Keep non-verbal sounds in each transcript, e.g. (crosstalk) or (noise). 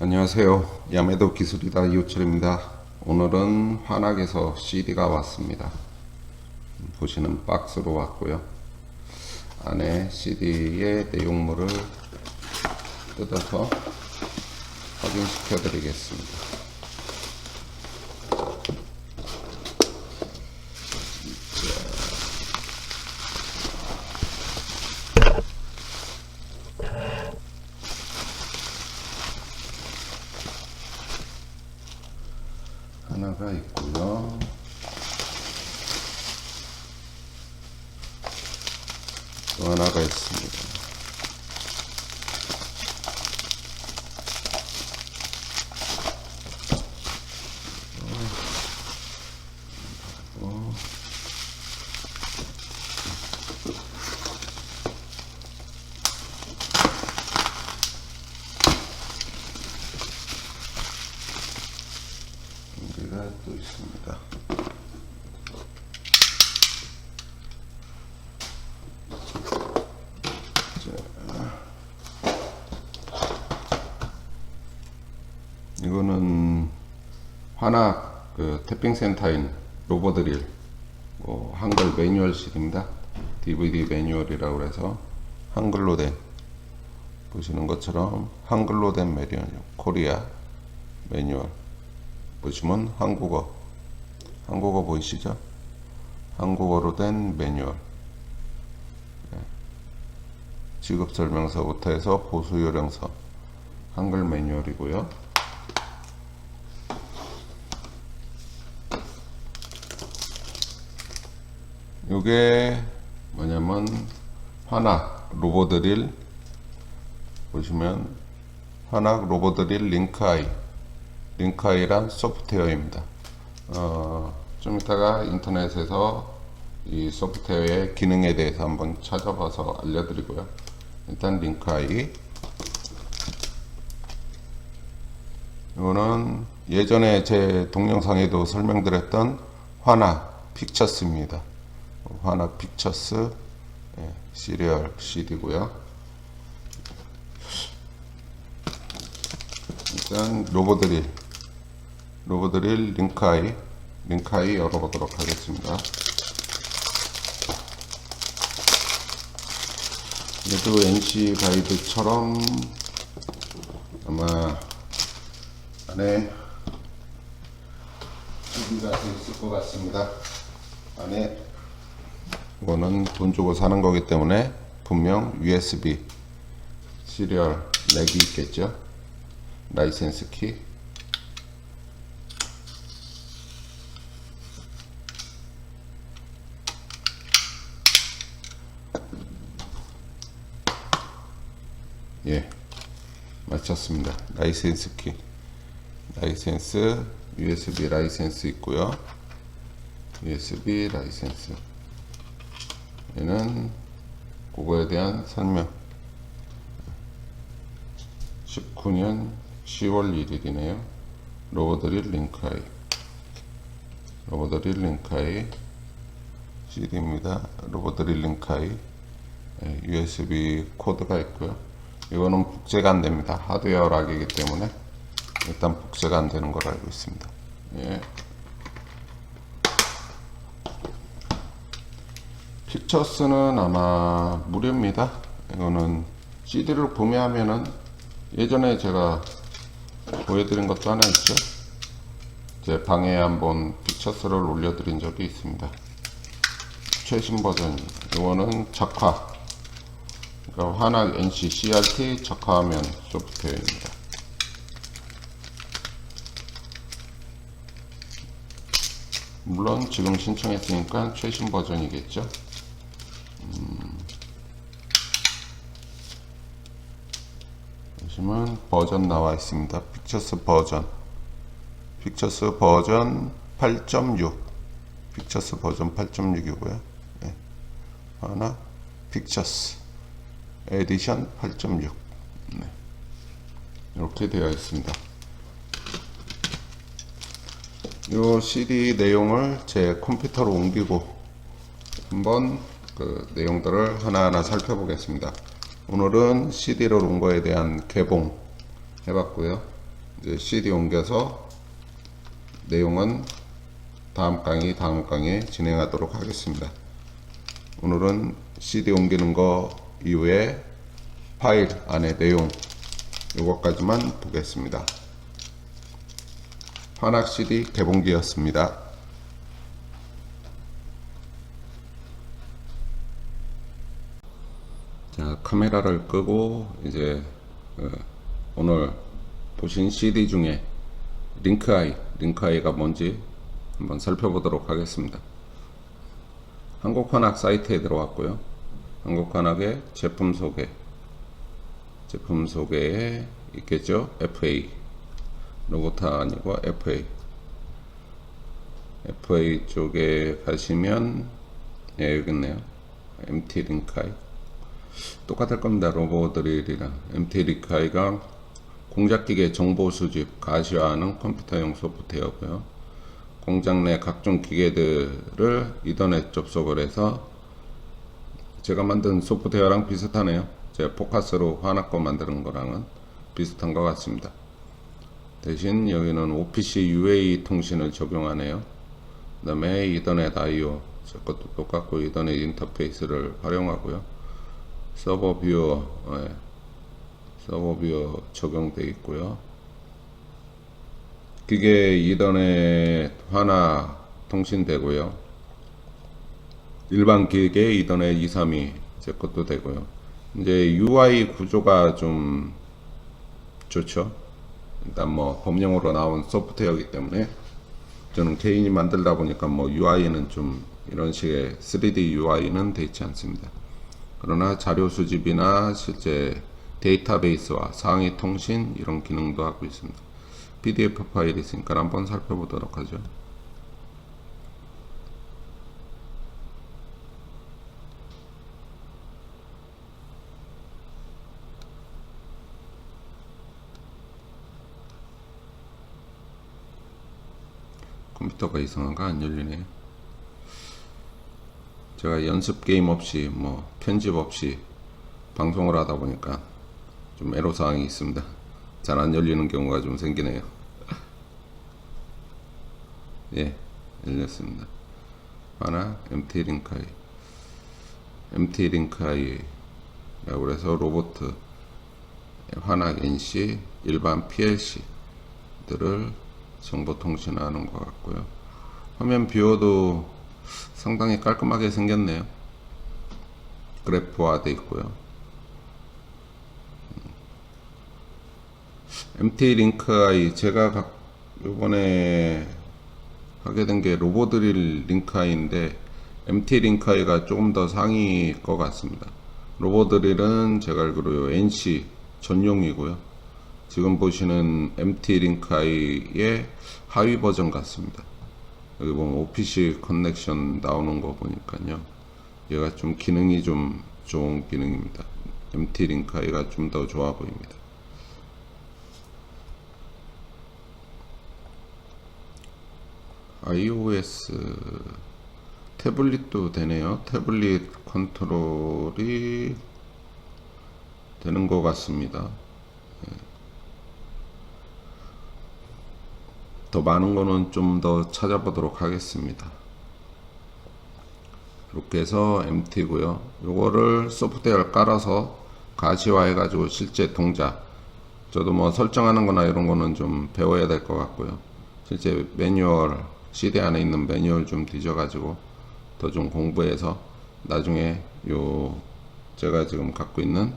안녕하세요. 야매도 기술이다 이호철입니다. 오늘은 환학에서 CD가 왔습니다. 보시는 박스로 왔고요. 안에 CD의 내용물을 뜯어서 확인시켜 드리겠습니다. 하나가 있고요. 또 여기가 또 있습니다. 자, 이거는 환학 그 태핑센터인 로버드릴 뭐 한글 매뉴얼식입니다. DVD 매뉴얼이라고 해서 한글로 된 보시는 것처럼 한글로 된 매뉴얼 코리아 매뉴얼 보시면 한국어 한국어 보이시죠? 한국어로 된 매뉴얼 예. 지급 설명서부터 해서 보수 요령서 한글 매뉴얼이고요. 요게 뭐냐면 환학 로보 드릴 보시면 환학 로보 드릴 링크아이 링크아이란 소프트웨어입니다. 어, 좀 이따가 인터넷에서 이 소프트웨어의 기능에 대해서 한번 찾아봐서 알려드리고요. 일단 링크아이 이거는 예전에 제 동영상에도 설명드렸던 화나 픽처스입니다. 화나 픽처스 예, 시리얼 CD고요. 일단 로보드릴 로보드릴 링크아이 링크아이 열어보도록 하겠습니다. 얘도 NC 가이드처럼 아마 안에 준비가 되어 있을 것 같습니다. 안에 이거는 돈 주고 사는 거기 때문에 분명 USB 시리얼 렉이 있겠죠. 라이센스 키 예, 맞췄습니다. 라이센스 키, 라이센스, USB 라이센스 있고요. USB 라이센스. 얘는 그거에 대한 설명. 19년 10월 1일이네요. 로버드릴 링크아이. 로버드릴 링크아이 CD입니다. 로버드릴 예, USB 코드가 있고요. 이거는 복제가 안 됩니다. 하드웨어 락이기 때문에 일단 복제가 안 되는 걸 알고 있습니다. 예. 픽처스는 아마 무료입니다. 이거는 CD를 구매하면은 예전에 제가 보여드린 것도 하나 있죠. 제 방에 한번 픽처스를 올려드린 적이 있습니다. 최신 버전. 이거는 적화. 그러니까 환학 NC CRT 적화하면 소프트웨어입니다. 물론 지금 신청했으니까 최신 버전이겠죠. 보시면 버전 나와 있습니다. 픽처스 버전. 픽처스 버전 8.6. 픽처스 버전 8.6이고요. 네. 하나 픽처스 에디션 8.6. 네. 이렇게 되어 있습니다. 이 CD 내용을 제 컴퓨터로 옮기고 한번 그 내용들을 하나하나 살펴보겠습니다. 오늘은 CD로 온 거에 대한 개봉 해봤고요. 이제 CD 옮겨서 내용은 다음 강의 다음 강의에 진행하도록 하겠습니다. 오늘은 CD 옮기는 거 이후에 파일 안에 내용 요것까지만 보겠습니다. 환학 CD 개봉기였습니다. 자 카메라를 끄고 이제 어, 오늘 보신 CD 중에 링크아이 링크아이가 뭔지 한번 살펴보도록 하겠습니다. 한국환학 사이트에 들어왔고요. 한국환학의 제품 소개 제품 소개에 있겠죠. FA 로고타 아니고 FA FA 쪽에 가시면 예 여기 있네요. MT 링크아이 똑같을 겁니다. 로보드릴이랑 MT 링크아이가 공작기계 정보 수집, 가시화하는 컴퓨터용 소프트웨어고요. 공장 내 각종 기계들을 이더넷 접속을 해서 제가 만든 소프트웨어랑 비슷하네요. 제가 포커스로 화납고 만드는 거랑은 비슷한 것 같습니다. 대신 여기는 OPC UA 통신을 적용하네요. 그 다음에 이더넷 IO 제 것도 똑같고 이더넷 인터페이스를 활용하고요. 서버 뷰어 예, 서버 뷰어 적용되어 있고요. 기계 이더넷 하나 통신되고요. 일반 기계 이더넷 232 제 것도 되고요. 이제 UI 구조가 좀 좋죠. 일단 뭐 범용으로 나온 소프트웨어이기 때문에 저는 개인이 만들다 보니까 뭐 UI는 좀 이런 식의 3D UI는 돼 있지 않습니다. 그러나 자료 수집이나 실제 데이터베이스와 상위 통신 이런 기능도 하고 있습니다. PDF 파일이 있으니까 한번 살펴보도록 하죠. 컴퓨터가 이상한가 안 열리네. 제가 연습 게임 없이 뭐 편집 없이 방송을 하다 보니까 좀 애로 사항이 있습니다. 잘 안 열리는 경우가 좀 생기네요. (laughs) 예, 열렸습니다. 하나 MT 링카이, MT 링카이라고 그래서 로봇 환학 NC, 일반 PLC들을 정보 통신하는 것 같고요. 화면 비워도 상당히 깔끔하게 생겼네요. 그래프화 돼 있고요. MT 링크 아이 제가 각- 요번에 하게 된 게 로보드릴 링크 아이인데 MT 링크 아이가 조금 더 상위 것 같습니다. 로보드릴은 제가 알기로 NC 전용이고요. 지금 보시는 MT 링크 아이의 하위 버전 같습니다. 여기 보면 OPC 커넥션 나오는 거 보니까요. 얘가 좀 기능이 좀 좋은 기능입니다. MT 링크아이가 좀 더 좋아 보입니다. iOS 태블릿도 되네요. 태블릿 컨트롤이 되는 것 같습니다. 예. 더 많은 거는 좀 더 찾아보도록 하겠습니다. 이렇게 해서 MT고요. 요거를 소프트웨어를 깔아서 가시화 해 가지고 실제 동작 저도 뭐 설정하는 거나 이런 거는 좀 배워야 될 것 같고요. 실제 매뉴얼 CD 안에 있는 매뉴얼 좀 뒤져 가지고 더 좀 공부해서 나중에 요 제가 지금 갖고 있는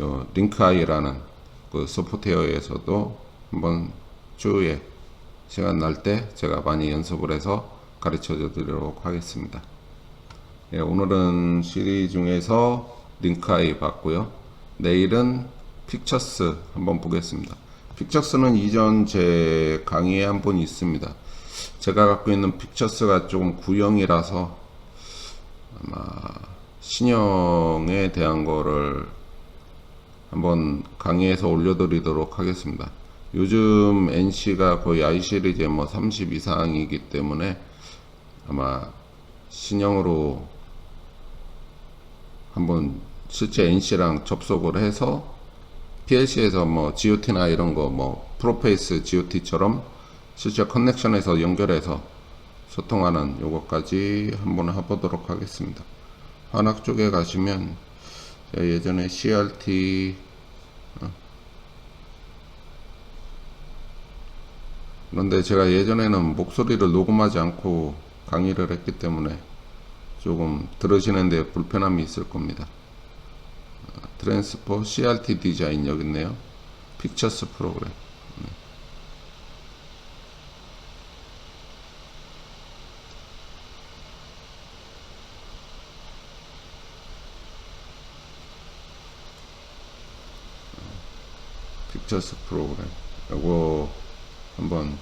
요 링크아이라는 그 소프트웨어에서도 한번 추후에 시간 날 때 제가 많이 연습을 해서 가르쳐 드리도록 하겠습니다. 예, 오늘은 시리즈 중에서 링크아이 봤고요. 내일은 픽처스 한번 보겠습니다. 픽처스는 이전 제 강의에 한 번 있습니다. 제가 갖고 있는 픽처스가 조금 구형이라서 아마 신형에 대한 거를 한번 강의에서 올려드리도록 하겠습니다. 요즘 NC가 거의 i 시리즈에 뭐 30 이상이기 때문에 아마 신형으로 한번 실제 NC랑 접속을 해서 PLC에서 뭐 GOT나 이런 거 뭐 프로페이스 GOT처럼 실제 커넥션에서 연결해서 소통하는 요것까지 한번 해보도록 하겠습니다. 환학 쪽에 가시면 예전에 CRT 그런데 제가 예전에는 목소리를 녹음하지 않고 강의를 했기 때문에 조금 들으시는데 불편함이 있을 겁니다. 어, 트랜스포 CRT 디자인 여기 있네요. 픽처스 프로그램. 네. 픽처스 프로그램. 요거 한번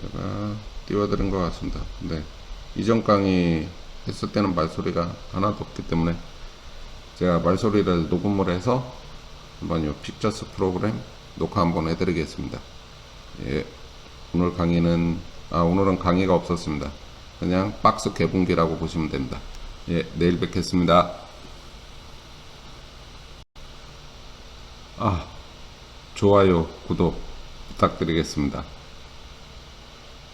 제가 띄워드린 것 같습니다. 근데 이전 강의 했을 때는 말소리가 하나도 없기 때문에 제가 말소리를 녹음을 해서 한번 요 픽처스 프로그램 녹화 한번 해드리겠습니다. 예, 오늘 강의는 아 오늘은 강의가 없었습니다. 그냥 박스 개봉기라고 보시면 됩니다. 예, 내일 뵙겠습니다. 아, 좋아요, 구독 부탁드리겠습니다.